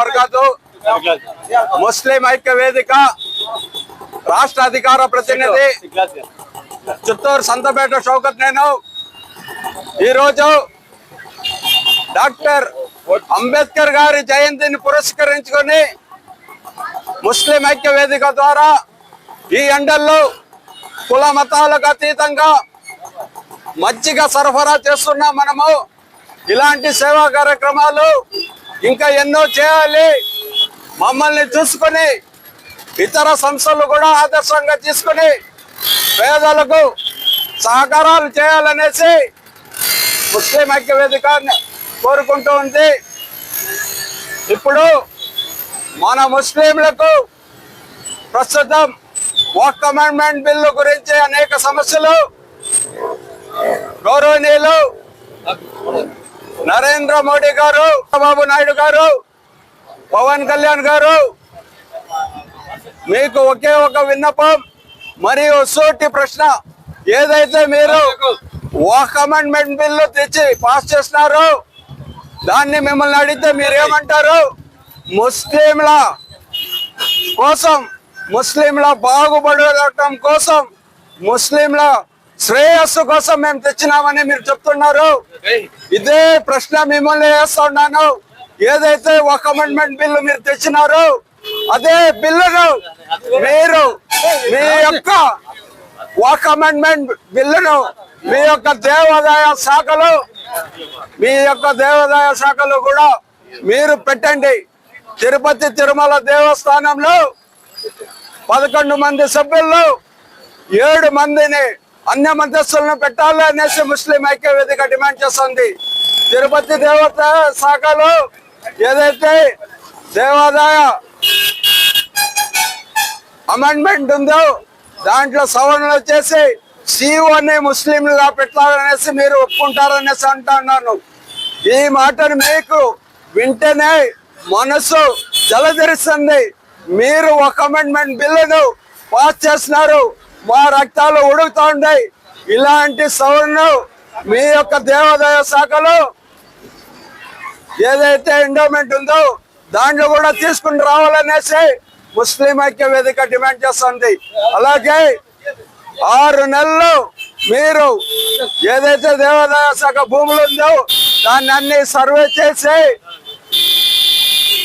వబర్కాతు ముస్లిం ఐక్య వేదిక రాష్ట్ర అధికార ప్రతినిధి చిత్తూరు సంతపేట షౌకత్ నేను. ఈరోజు డాక్టర్ అంబేద్కర్ గారి జయంతిని పురస్కరించుకొని ముస్లిం ఐక్య వేదిక ద్వారా ఈ ఎండల్లో కుల మతాలకు అతీతంగా మజ్జిగ సరఫరా చేస్తున్నాం మనము. ఇలాంటి సేవా కార్యక్రమాలు ఇంకా ఎన్నో చేయాలి. మమ్మల్ని చూసుకొని ఇతర సంస్థలు కూడా ఆదర్శంగా తీసుకొని పేదలకు సహకారాలు చేయాలనేసి ముస్లిం ఐక్య వేదిక కోరుకుంటూ ఉంది. ఇప్పుడు మన ముస్లింలకు ప్రస్తుతం వాక్ అమెండ్మెంట్ బిల్లు గురించి అనేక సమస్యలు గౌరవనీయులు నరేంద్ర మోడీ గారు చంద్రబాబు నాయుడు గారు పవన్ కళ్యాణ్ గారు మీకు ఒకే ఒక విన్నపం మరియు సూటి ప్రశ్న ఏదైతే మీరు ఒక అమెండ్మెంట్ బిల్లు తెచ్చి పాస్ చేసినారో దాన్ని మిమ్మల్ని అడిగితే మీరు ఏమంటారు ముస్లింల కోసం ముస్లింల బాగుపడటం కోసం ముస్లింల శ్రేయస్సు కోసం మేము తెచ్చినామని మీరు చెప్తున్నారు. ఇదే ప్రశ్న మిమ్మల్ని వేస్తున్నాను ఏదైతే ఒక అమెండ్మెంట్ బిల్లు మీరు తెచ్చినారో అదే బిల్లును మీరు మీ యొక్క ఒక అమెండ్మెంట్ బిల్లును మీ యొక్క దేవాదాయ శాఖలో మీ యొక్క దేవాదాయ శాఖలో కూడా మీరు పెట్టండి. తిరుపతి తిరుమల దేవస్థానంలో పదకొండు మంది సభ్యుల్లో ఏడు మందిని అన్య మధ్యస్థులను పెట్టాలి అనేసి ముస్లిం ఐక్య వేదిక డిమాండ్ చేస్తుంది. తిరుపతి దేవత శాఖలో ఏదైతే దేవాదాయ అమెండ్మెంట్ ఉందో దాంట్లో సవరణలు చేసి సీఓని ముస్లింలుగా పెట్టాలనేసి మీరు ఒప్పుకుంటారనేసి అంటున్నాను ఈ మాటను మీకు వింటేనే మనసు జలధరిస్తుంది. మీరు ఒక అమెండ్మెంట్ బిల్లును పాస్ చేస్తున్నారు. మా రక్తాలు ఉడుకుతా ఉన్నాయి ఇలాంటి సవరణ మీ యొక్క దేవాదాయ శాఖలో ఏదైతే ఎండోమెంట్ ఉందో దాంట్లో కూడా తీసుకుని రావాలనేసి ముస్లిం ఐక్య వేదిక డిమాండ్ చేస్తుంది. అలాగే ఆరు నెలలు మీరు ఏదైతే దేవాదాయ శాఖ భూములు ఉందో దాన్ని అన్ని సర్వే చేసి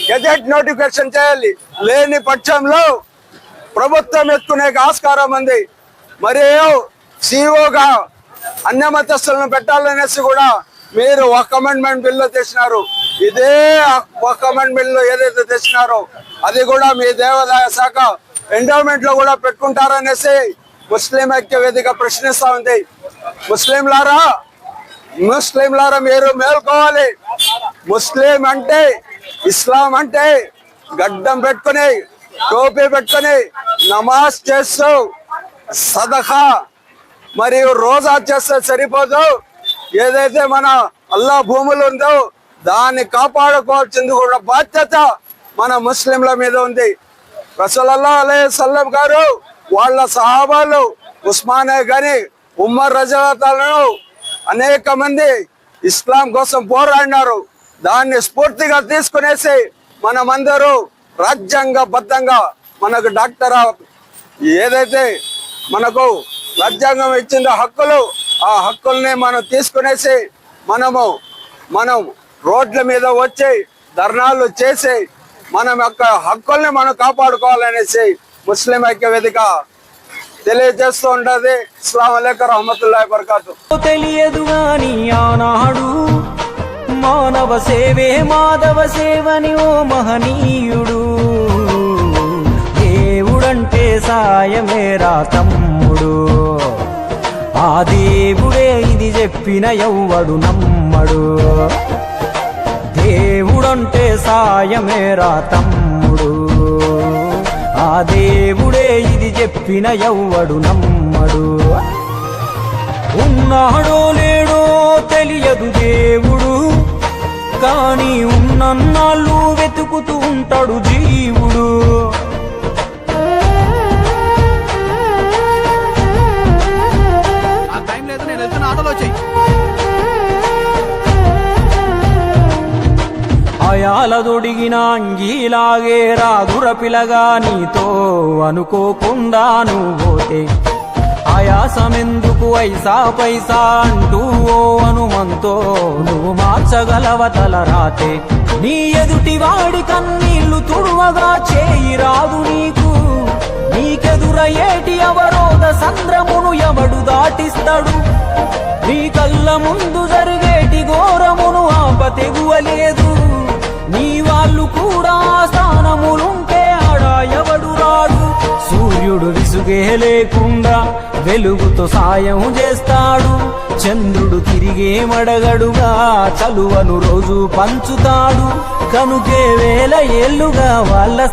గెజెట్ నోటిఫికేషన్ చేయాలి. లేని పక్షంలో ప్రభుత్వం ఎత్తుకునే ఆస్కారం ఉంది. మరియు సిఓగా అన్యమతస్తులను పెట్టాలనేసి కూడా మీరు ఒక అమెండ్మెంట్ బిల్లు తెచ్చినారు. ఇదే ఒక అమెండ్మెంట్ బిల్లు ఏదైతే తెచ్చినారో అది కూడా మీ దేవాదాయ శాఖ ఎండోమెంట్లో కూడా పెట్టుకుంటారనేసి ముస్లిం ఐక్య వేదిక ప్రశ్నిస్తా ఉంది. ముస్లింలారా? ముస్లింలారా మీరు మేల్కోవాలి. ముస్లిం అంటే ఇస్లాం అంటే గడ్డం పెట్టుకుని టోపీ పెట్టుకొని నమాజ్ చేస్తూ సదఖా మరియు రోజా చేస్తే సరిపోదు. ఏదైతే మన అల్లా భూములు ఉందో దాన్ని కాపాడుకోవాల్సింది కూడా బాధ్యత మన ముస్లింల మీద ఉంది. రసూలల్లా అలే సల్లం గారు వాళ్ళ సహాబాలు ఉస్మానే గాని ఉమ్మర్ రజాతాలను అనేక మంది ఇస్లాం కోసం పోరాడినారు. దాన్ని స్ఫూర్తిగా తీసుకునేసి మనమందరూ రాజ్యాంగబద్ధంగా మనకు డాక్టర్ ఏదైతే మనకు రాజ్యాంగం ఇచ్చిందో హక్కులు ఆ హక్కుల్ని మనం తీసుకునేసి మనము మనం రోడ్ల మీద వచ్చి ధర్నాలు చేసి మనం యొక్క హక్కుల్ని మనం కాపాడుకోవాలనేసి ముస్లిం ఐక్య వేదిక తెలియజేస్తూ ఉంటది. ఇస్లాం అలైకం రహమతుల్లా బర్కాతు తెలియదు ఆనాడు మానవ సేవే మాధవ సేవని ఓ మహనీయుడు. దేవుడంటే సాయమేరా తమ్ముడు. ఆ దేవుడే ఇది చెప్పిన ఎవ్వడు నమ్మడు. దేవుడంటే సాయమేరా తమ్ముడు. ఆ దేవుడే ఇది చెప్పిన ఎవ్వడు నమ్మడు. ఉన్నాడో లేడో తెలియదు దేవుడు. కానీ ఉన్నన్నాళ్ళు వెతుకుతూ ఉంటాడు జీవుడు. ఆ టైం లేదు నేను వెళ్తున్న ఆటోలో వచ్చాయి గాయాల దొడిగిన అంగీలాగే రాదుర పిలగా నీతో అనుకోకుండా నువ్వు పోతే ఆయాసమెందుకు ఐసా పైసా అంటూ ఓ హనుమంతో నువ్వు మార్చగలవ తల రాతే? నీ ఎదుటి వాడి కన్నీళ్ళు తుడువగా చేయి రాదు నీకు. నీకెదురయ్యేటి అవరోధ సంద్రమును ఎవడు దాటిస్తాడు? నీ కళ్ళ ముందు జరిగేటి ఘోరమును ఆప తెగువలేదు నీ వాళ్ళు కూడా స్థానములుంటే ఆడ ఎవడు రాడు? సూర్యుడు విసుగే లేకుండా వెలుగుతో సాయం చేస్తాడు. చంద్రుడు తిరిగే మడగడుగా చలువను రోజు పంచుతాడు. కనుకే వేల ఏళ్ళుగా వాళ్ళ